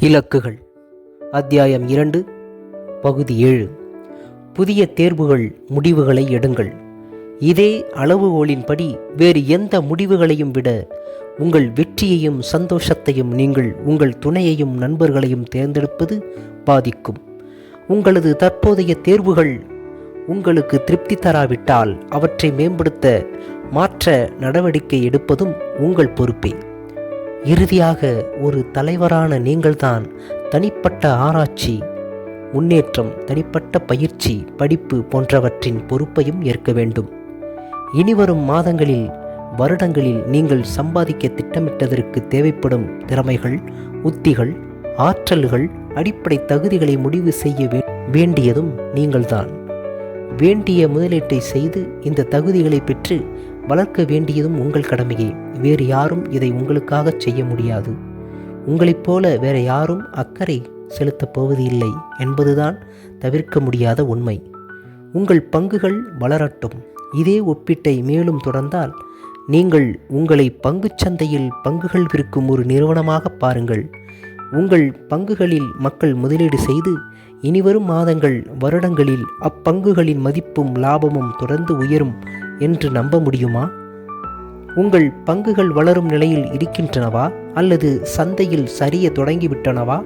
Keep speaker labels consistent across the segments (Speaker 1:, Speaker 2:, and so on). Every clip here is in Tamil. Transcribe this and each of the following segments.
Speaker 1: இலக்குகள். அத்தியாயம் இரண்டு பகுதி ஏழு. புதிய தேர்வுகள் முடிவுகளை எடுங்கள். இதே அளவுகோலின்படி வேறு எந்த முடிவுகளையும் விட உங்கள் வெற்றியையும் சந்தோஷத்தையும் நீங்கள் உங்கள் துணையையும் நண்பர்களையும் தேர்ந்தெடுப்பது பாதிக்கும். உங்களது தற்போதைய தேர்வுகள் உங்களுக்கு திருப்தி தராவிட்டால் அவற்றை மேம்படுத்த மாற்ற நடவடிக்கை எடுப்பதும் உங்கள் பொறுப்பே. இறுதியாக ஒரு தலைவரான நீங்கள்தான் தனிப்பட்ட ஆராய்ச்சி முன்னேற்றம் தனிப்பட்ட பயிற்சி படிப்பு போன்றவற்றின் பொறுப்பையும் ஏற்க வேண்டும். இனிவரும் மாதங்களில் வருடங்களில் நீங்கள் சம்பாதிக்க திட்டமிட்டதற்கு தேவைப்படும் திறமைகள் உத்திகள் ஆற்றல்கள் அடிப்படை தகுதிகளை முடிவு செய்ய வே- வேண்டியதும் நீங்கள்தான். வேண்டிய முதலீட்டை செய்து இந்த தகுதிகளை பெற்று வளர்க்க வேண்டியதும் உங்கள் கடமையே. வேறு யாரும் இதை உங்களுக்காக செய்ய முடியாது. உங்களைப் போல வேற யாரும் அக்கறை செலுத்தப் போவது இல்லை என்பதுதான் தவிர்க்க முடியாத உண்மை. உங்கள் பங்குகள் வளரட்டும். இதே ஒப்பீட்டை மேலும் தொடர்ந்தால் நீங்கள் உங்களை பங்குச் சந்தையில் பங்குகள் விற்கும் ஒரு நிறுவனமாக பாருங்கள். உங்கள் பங்குகளில் மக்கள் முதலீடு செய்து இனிவரும் மாதங்கள் வருடங்களில் அப்பங்குகளின் மதிப்பும் லாபமும் தொடர்ந்து உயரும் என்று நம்ப முடியுமா? உங்கள் பங்குகள் வளரும் நிலையில் இருக்கின்றனவா? அல்லது சந்தையில் சரிய தொடங்கிவிட்டனவா?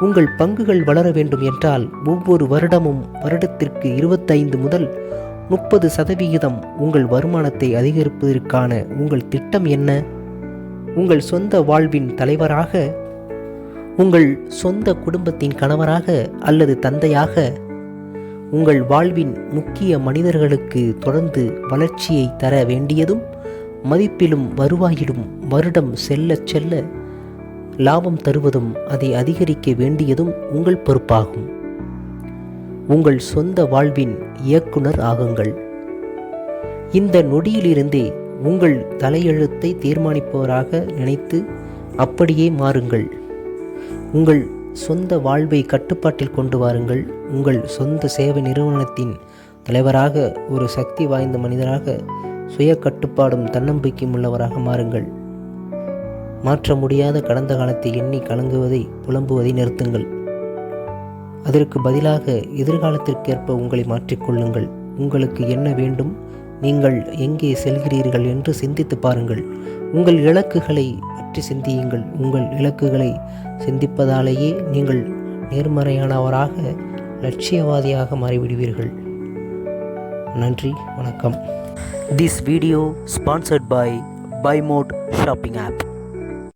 Speaker 1: உங்கள் பங்குகள் வளர வேண்டும் என்றால் ஒவ்வொரு வருடமும் வருடத்திற்கு இருபத்தைந்து முதல் முப்பது சதவிகிதம் உங்கள் வருமானத்தை அதிகரிப்பதற்கான உங்கள் திட்டம் என்ன? உங்கள் சொந்த வாழ்வின் தலைவராக உங்கள் சொந்த குடும்பத்தின் கணவராக அல்லது தந்தையாக உங்கள் வாழ்வின் முக்கிய மனிதர்களுக்கு தொடர்ந்து வளர்ச்சியை தர வேண்டியதும் மதிப்பிலும் வருவாயிலும் வருடம் செல்ல செல்ல லாபம் தருவதும் அதை அதிகரிக்க வேண்டியதும் உங்கள் பொறுப்பாகும். உங்கள் சொந்த வாழ்வின் இயக்குனர் ஆகுங்கள். இந்த நொடியிலிருந்தே உங்கள் தலையெழுத்தை தீர்மானிப்பவராக நினைத்து அப்படியே மாறுங்கள். உங்கள் சொந்த வாழ்வை கட்டுப்பாட்டில் கொண்டு வாருங்கள். உங்கள் சொந்த சேவை நிறுவனத்தின் தலைவராக ஒரு சக்தி வாய்ந்த மனிதராக சுய கட்டுப்பாடும் தன்னம்பிக்கையும் உள்ளவராக மாறுங்கள். மாற்ற முடியாத கடந்த காலத்தை எண்ணி கலங்குவதை புலம்புவதை நிறுத்துங்கள். அதற்கு பதிலாக எதிர்காலத்திற்கேற்ப உங்களை மாற்றிக்கொள்ளுங்கள் உங்களுக்கு என்ன வேண்டும்? நீங்கள் எங்கே செல்கிறீர்கள் என்று சிந்தித்து பாருங்கள். உங்கள் இலக்குகளை பற்றி சிந்தியுங்கள். உங்கள் இலக்குகளை சிந்திப்பதாலேயே நீங்கள் நேர்மறையானவராக லட்சியவாதியாக மாறிவிடுவீர்கள். நன்றி வணக்கம். This video sponsored by by mod shopping app